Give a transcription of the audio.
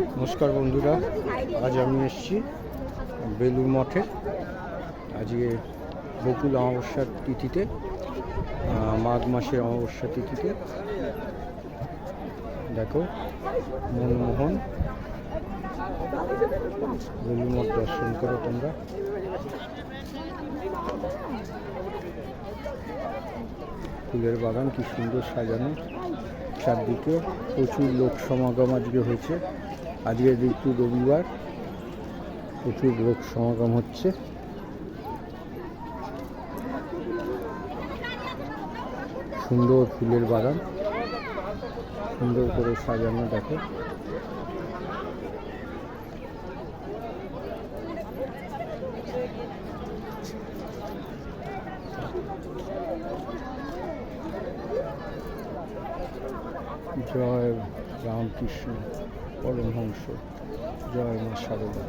নমস্কার বন্ধুরা, আজ আমি এসেছি বেলুর মঠে। আজকে বকুল অমাবস্যার তিথিতে মাঘ মাসের অমাবস্যা তিথিতে। দেখো, মনমোহন। বেলুর মঠ দর্শন করো তোমরা। ফুলের বাগান, কি সুন্দর সাজানো। চারদিকে প্রচুর লোক সমাগম আজকে হয়েছে। আজকে যেহেতু রবিবার। প্রচুর লোক সমাগম হচ্ছে। সুন্দর ফুলের বাগান। সুন্দর করে সাজানো দেখো। জয় রামকৃষ্ণ। পরমহংস জয় মা সারদা।